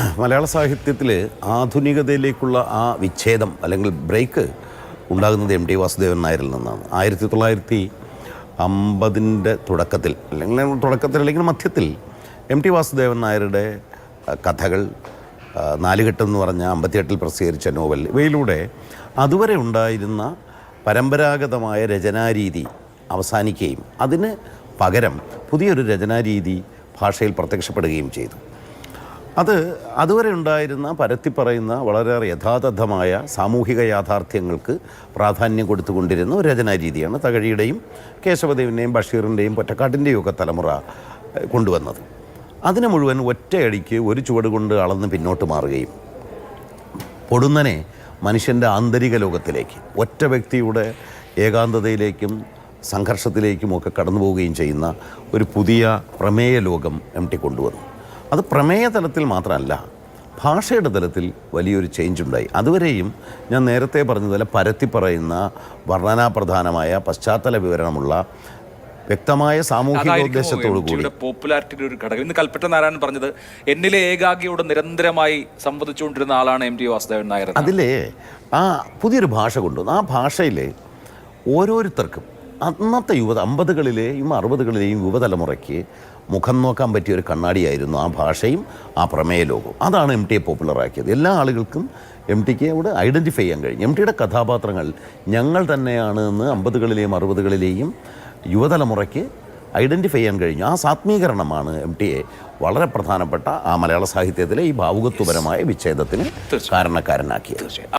മലയാള സാഹിത്യത്തിൽ ആധുനികതയിലേക്കുള്ള ആ വിച്ഛേദം അല്ലെങ്കിൽ ബ്രേക്ക് ഉണ്ടാകുന്നത് എം ടി വാസുദേവൻ നായരിൽ നിന്നാണ്. ആയിരത്തി തൊള്ളായിരത്തി അമ്പതിന്റെ തുടക്കത്തിൽ അല്ലെങ്കിൽ തുടക്കത്തിൽ അല്ലെങ്കിൽ മധ്യത്തിൽ എം ടി വാസുദേവൻ നായരുടെ കഥകൾ നാലുകെട്ട് എന്ന് പറഞ്ഞ അമ്പത്തിയെട്ടിൽ പ്രസിദ്ധീകരിച്ച നോവൽ ഇവയിലൂടെ അതുവരെ ഉണ്ടായിരുന്ന പരമ്പരാഗതമായ രചനാരീതി അവസാനിക്കുകയും അതിന് പകരം പുതിയൊരു രചനാരീതി ഭാഷയിൽ പ്രത്യക്ഷപ്പെടുകയും ചെയ്തു. അത് അതുവരെ ഉണ്ടായിരുന്ന പരത്തി പറയുന്ന വളരെയേറെ യഥാതഥമായ സാമൂഹിക യാഥാർത്ഥ്യങ്ങൾക്ക് പ്രാധാന്യം കൊടുത്തുകൊണ്ടിരുന്ന ഒരു രചനാ രീതിയാണ് തകഴിയുടെയും കേശവദേവിന്റെയും ബഷീറിന്റെയും പൊറ്റക്കാട്ടിന്റെയും ഒക്കെ തലമുറ കൊണ്ടുവന്നത്. അതിനെ മുഴുവൻ ഒറ്റയടിക്ക് ഒരു ചുവട് കൊണ്ട് അളന്ന് പിന്നോട്ട് മാറുകയും പൊടുന്നനെ മനുഷ്യന്റെ ആന്തരിക ലോകത്തിലേക്ക് ഒറ്റ വ്യക്തിയുടെ ഏകാന്തതയിലേക്കും സംഘർഷത്തിലേക്കും ഒക്കെ കടന്നു പോവുകയും ചെയ്യുന്ന ഒരു പുതിയ പ്രമേയ ലോകം എം ടി കൊണ്ടുവന്നു. അത് പ്രമേയ തലത്തിൽ മാത്രമല്ല ഭാഷയുടെ തലത്തിൽ വലിയൊരു ചേഞ്ച് ഉണ്ടായി. അതുവരെയും ഞാൻ നേരത്തെ പറഞ്ഞതുപോലെ പരത്തി പറയുന്ന വർണനാപ്രധാനമായ പശ്ചാത്തല വിവരണമുള്ള വ്യക്തമായ സാമൂഹിക ഉദ്ദേശത്തോടു കൂടി പോപ്പുലാരിറ്റിയുടെ ഒരു ഘടകം? ഇന്ന് കൽപ്പറ്റ നാരായണൻ പറഞ്ഞത് എന്നിലെ ഏകാഗ്രിയോട് നിരന്തരമായി സംവദിച്ചുകൊണ്ടിരുന്ന ആളാണ് എം ടി വാസുദേവൻ നായർ. അതിലെ ആ പുതിയൊരു ഭാഷ കൊണ്ടുവന്നു. ആ ഭാഷയിൽ ഓരോരുത്തർക്കും അന്നത്തെ യുവത അമ്പതുകളിലെയും അറുപതുകളിലെയും യുവതലമുറയ്ക്ക് മുഖം നോക്കാൻ പറ്റിയ ഒരു കണ്ണാടിയായിരുന്നു ആ ഭാഷയും ആ പ്രമേയ ലോകവും അതാണ് എം ടിയെ പോപ്പുലറാക്കിയത്. എല്ലാ ആളുകൾക്കും എം ടിക്ക് അവിടെ ഐഡന്റിഫൈ ചെയ്യാൻ കഴിഞ്ഞു എം ടിയുടെ കഥാപാത്രങ്ങൾ ഞങ്ങൾ തന്നെയാണ് എന്ന് അമ്പതുകളിലെയും അറുപതുകളിലെയും യുവതലമുറയ്ക്ക് ഐഡന്റിഫൈ ചെയ്യാൻ കഴിഞ്ഞു. ആ സാത്മീകരണമാണ് എം ടിയെ വളരെ പ്രധാനപ്പെട്ട ആ മലയാള സാഹിത്യത്തിലെ ഈ ഭാവുകത്വപരമായ വിച്ഛേദത്തിന് കാരണക്കാരനാക്കിയത്.